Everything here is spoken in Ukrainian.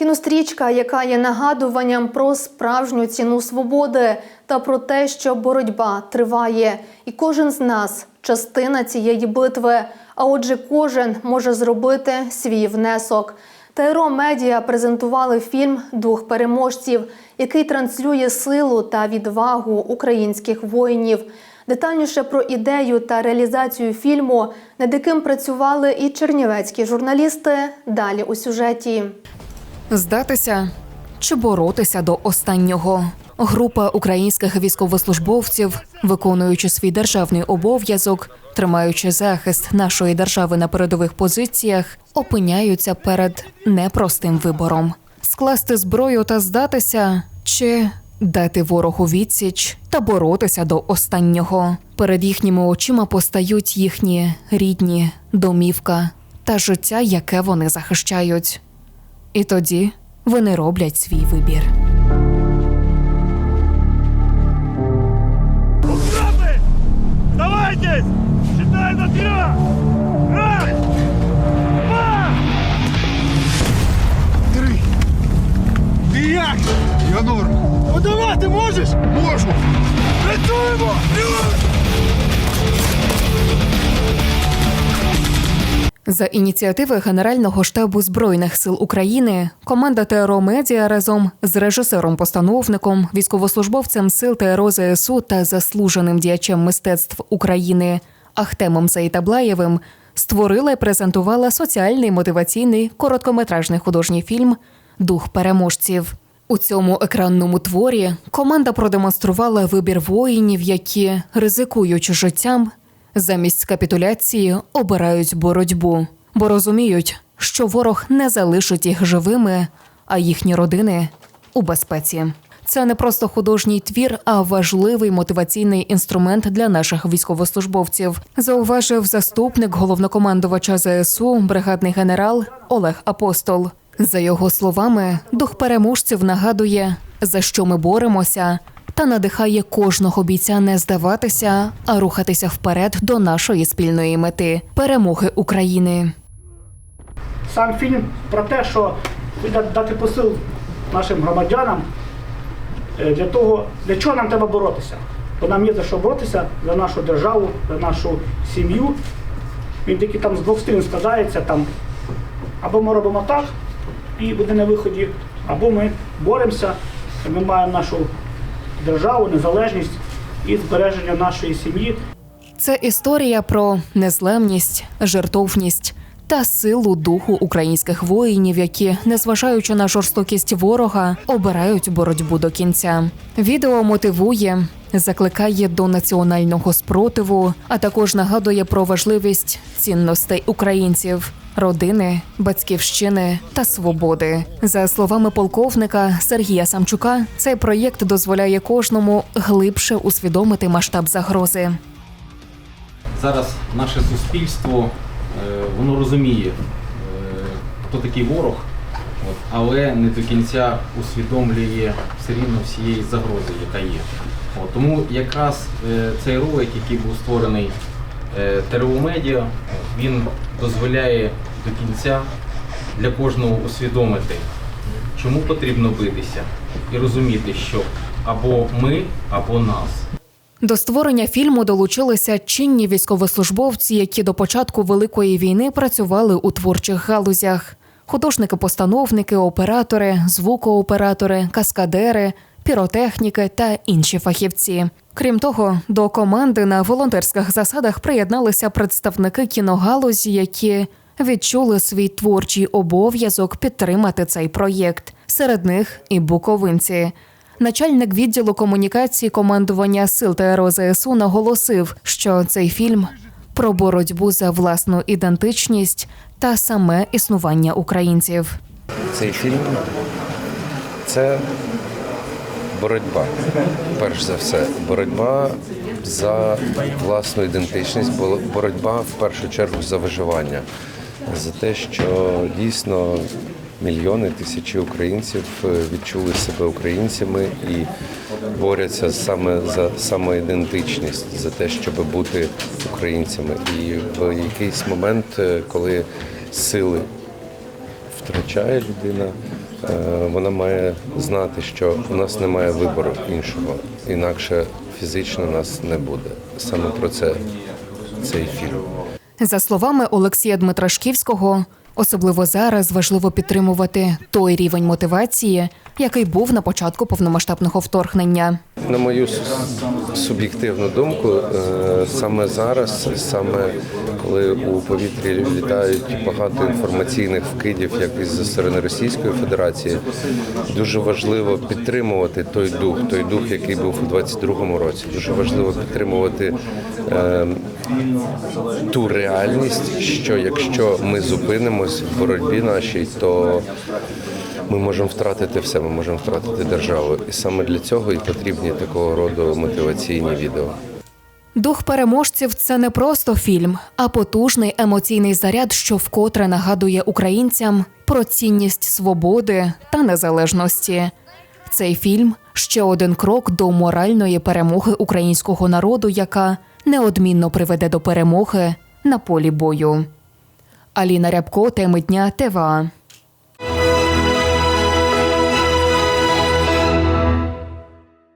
Кінострічка, яка є нагадуванням про справжню ціну свободи та про те, що боротьба триває, і кожен з нас частина цієї битви. А отже, кожен може зробити свій внесок. ТРО Медіа презентували фільм Дух переможців, який транслює силу та відвагу українських воїнів. Детальніше про ідею та реалізацію фільму, над яким працювали і чернівецькі журналісти. Далі у сюжеті. Здатися чи боротися до останнього. Група українських військовослужбовців, виконуючи свій державний обов'язок, тримаючи захист нашої держави на передових позиціях, опиняються перед непростим вибором: скласти зброю та здатися, чи дати ворогу відсіч та боротися до останнього. Перед їхніми очима постають їхні рідні, домівка та життя, яке вони захищають. І тоді вони роблять свій вибір. Давайте! За ініціативи Генерального штабу збройних сил України команда ТРО Медіа разом з режисером-постановником, військовослужбовцем сил ТРО ЗСУ та заслуженим діячем мистецтв України Ахтемом Заїтаблаєвим створила і презентувала соціальний мотиваційний короткометражний художній фільм Дух переможців. У цьому екранному творі команда продемонструвала вибір воїнів, які, ризикуючи життям, замість капітуляції обирають боротьбу, бо розуміють, що ворог не залишить їх живими, а їхні родини у безпеці. Це не просто художній твір, а важливий мотиваційний інструмент для наших військовослужбовців, зауважив заступник головнокомандувача ЗСУ, бригадний генерал Олег Апостол. За його словами, дух переможців нагадує, за що ми боремося, та надихає кожного бійця не здаватися, а рухатися вперед до нашої спільної мети перемоги України. Сам фільм про те, що дати посил нашим громадянам е, для того, для чого нам треба боротися. Бо нам є за що боротися за нашу державу, за нашу сім'ю. Він тільки там з двох сторін складається там. Або ми робимо так і буде на виході, або ми боремося, ми маємо нашу державу, незалежність і збереження нашої сім'ї. Це історія про незламність, жертовність та силу духу українських воїнів, які, незважаючи на жорстокість ворога, обирають боротьбу до кінця. Відео мотивує, закликає до національного спротиву, а також нагадує про важливість цінностей українців. Родини, батьківщини та свободи за словами полковника Сергія Самчука, цей проєкт дозволяє кожному глибше усвідомити масштаб загрози. Зараз наше суспільство е, воно розуміє, е, хто такий ворог, але не до кінця усвідомлює все рівно всієї загрози, яка є. Тому якраз е, цей ролик, який був створений ТРУ Медіа, він дозволяє до кінця для кожного усвідомити, чому потрібно битися, і розуміти, що або ми, або нас. До створення фільму долучилися чинні військовослужбовці, які до початку великої війни працювали у творчих галузях: художники-постановники, оператори, звукооператори, каскадери, піротехніки та інші фахівці. Крім того, до команди на волонтерських засадах приєдналися представники кіногалузі, які відчули свій творчий обов'язок підтримати цей проєкт. Серед них і буковинці. Начальник відділу комунікації командування сил ТРО ЗСУ наголосив, що цей фільм про боротьбу за власну ідентичність та саме існування українців. Цей фільм це боротьба. Перш за все, боротьба за власну ідентичність, боротьба в першу чергу за виживання, за те, що дійсно мільйони, тисячі українців е, відчули себе українцями і борються саме за самоідентичність, за те, щоб бути українцями. І в якийсь момент, е, коли сили втрачає людина, е, вона має знати, що у нас немає вибору іншого, інакше фізично нас не буде. Саме про це цей фільм. За словами Олексія Дмитрашківського, особливо зараз важливо підтримувати той рівень мотивації, який був на початку повномасштабного вторгнення. На мою суб'єктивну думку, е, саме зараз, саме коли у повітрі літають багато інформаційних вкидів, як із сторони Російської Федерації, дуже важливо підтримувати той дух, той дух, який був у 22-му році. Дуже важливо підтримувати е, ту реальність, що якщо ми зупинимось в боротьбі нашій, то ми можемо втратити все, ми можемо втратити державу. І саме для цього і потрібні такого роду мотиваційні відео. Дух переможців це не просто фільм, а потужний емоційний заряд, що вкотре нагадує українцям про цінність свободи та незалежності. Цей фільм ще один крок до моральної перемоги українського народу, яка неодмінно приведе до перемоги на полі бою. Аліна Рябко, теми дня ТВА.